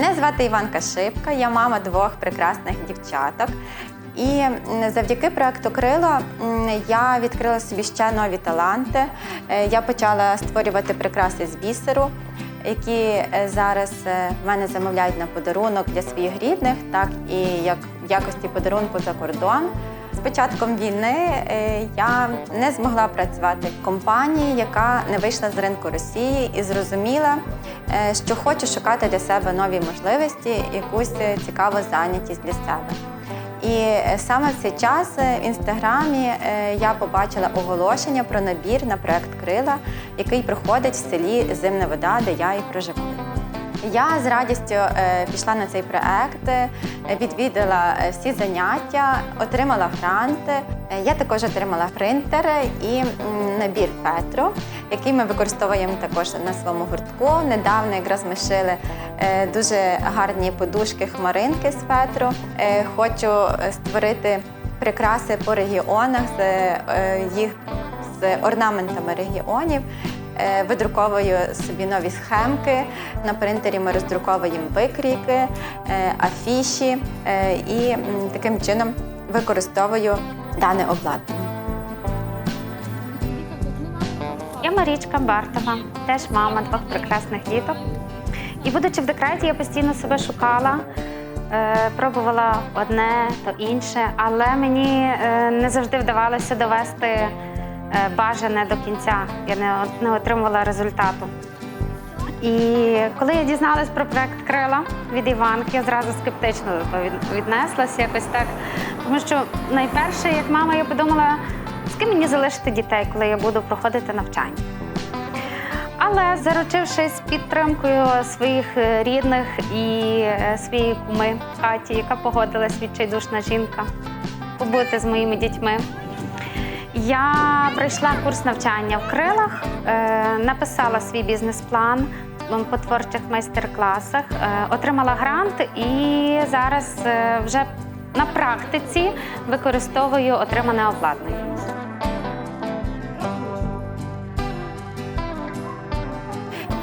Мене звати Іванка Шипка, я мама двох прекрасних дівчаток. І завдяки проекту Крило я відкрила собі ще нові таланти. Е, Я почала створювати прикраси з бісеру, які е, зараз е, в мене замовляють на подарунок для своїх рідних, так і як в якості подарунку за кордон. З початком війни е, я не змогла працювати в компанії, яка не вийшла з ринку Росії, і зрозуміла, е, що хочу шукати для себе нові можливості, якусь е, цікаву зайнятість для себе. І саме в цей час в інстаграмі я побачила оголошення про набір на проект Крила, який проходить в селі Зимна вода, де я і проживаю. Я з радістю е, пішла на цей проект, е, відвідала е, всі заняття, отримала гранти. Я також отримала принтер і набір Петру, який ми використовуємо також на своєму гуртку. Недавно якраз ми шили дуже гарні подушки хмаринки з Петру. Хочу створити прикраси по регіонах з їх з орнаментами регіонів. Е, Видруковую собі нові схемки. На принтері ми роздруковуємо викрійки, е, афіші е, і таким чином використовую дане обладнання. Я Марічка Бартова, теж мама двох прекрасних діток. І будучи в декреті, я постійно себе шукала, пробувала одне то інше, але мені не завжди вдавалося довести бажане до кінця. Я не, не отримувала результату. І коли я дізналась про проект Крила від Іванки, я зразу скептично віднеслася якось так. Тому що найперше, як мама, я подумала, з ким мені залишити дітей, коли я буду проходити навчання. Але заручившись підтримкою своїх е, рідних і е, своєї куми Каті, яка погодилась відчайдушна жінка побути з моїми дітьми, я пройшла курс навчання в крилах, е, написала свій бізнес-план по творчих майстер-класах, е, отримала грант і зараз е, вже на практиці використовую отримане обладнання.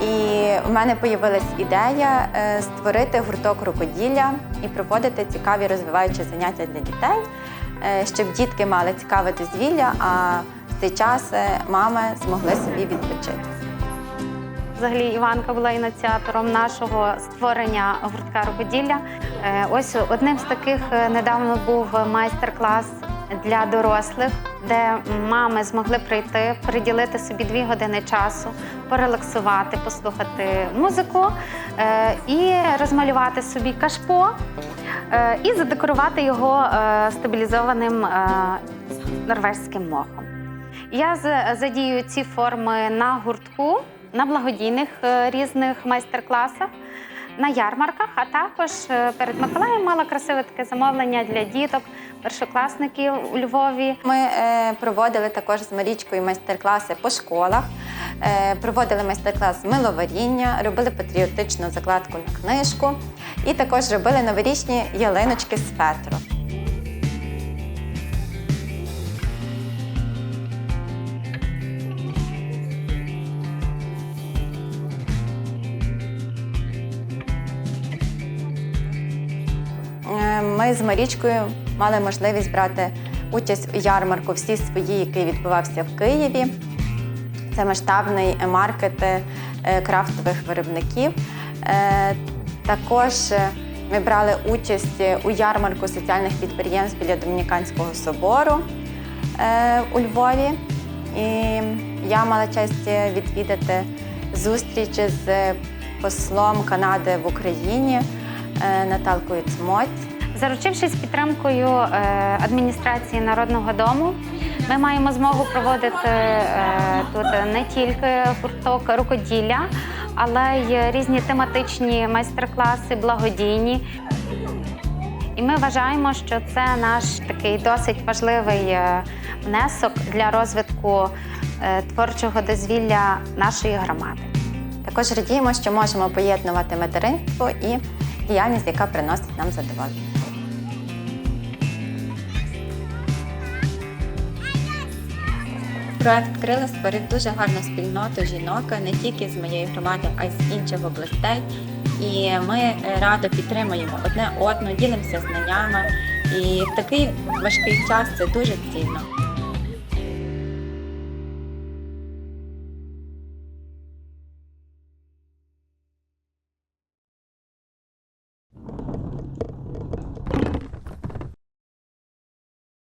І в мене з'явилась ідея створити гурток рукоділля і проводити цікаві розвиваючі заняття для дітей, щоб дітки мали цікаве дозвілля, а в цей час е, мами змогли собі відпочити. Взагалі Іванка була ініціатором нашого створення гуртка рукоділля. Е, Ось одним з таких е, недавно був майстер-клас для дорослих, де мами змогли прийти, приділити собі дві години часу, порелаксувати, послухати музику е, і розмалювати собі кашпо е, і задекорувати його е, стабілізованим е, норвезьким мохом. Я задію ці форми на гуртку, на благодійних е, різних майстер-класах, на ярмарках, а також е, перед Миколаєм мала красиве таке замовлення для діток, першокласників у Львові. Ми е, проводили також з Марічкою майстер-класи по школах, е, проводили майстер-клас миловаріння, робили патріотичну закладку на книжку і також робили новорічні ялиночки з фетру. Е, Ми з Марічкою мали можливість брати участь у ярмарку всі свої, який відбувався в Києві. Це масштабний маркет е, крафтових виробників. Е, Також е, ми брали участь у ярмарку соціальних підприємств біля Домініканського собору у Львові. І я мала честь відвідати зустріч з послом Канади в Україні Наталкою Цмоть. Заручившись підтримкою адміністрації Народного дому, ми маємо змогу проводити е, тут не тільки гурток рукоділля, але й різні тематичні майстер-класи, благодійні. І ми вважаємо, що це наш такий досить важливий е, внесок для розвитку е, творчого дозвілля нашої громади. Також радіємо, що можемо поєднувати материнство і діяльність, яка приносить нам задоволення. Проект Крила створив дуже гарну спільноту жінок не тільки з моєї громади, а й з інших областей. і ми е, радо підтримуємо одне одну, ділимося знаннями. І в такий важкий час це дуже цінно.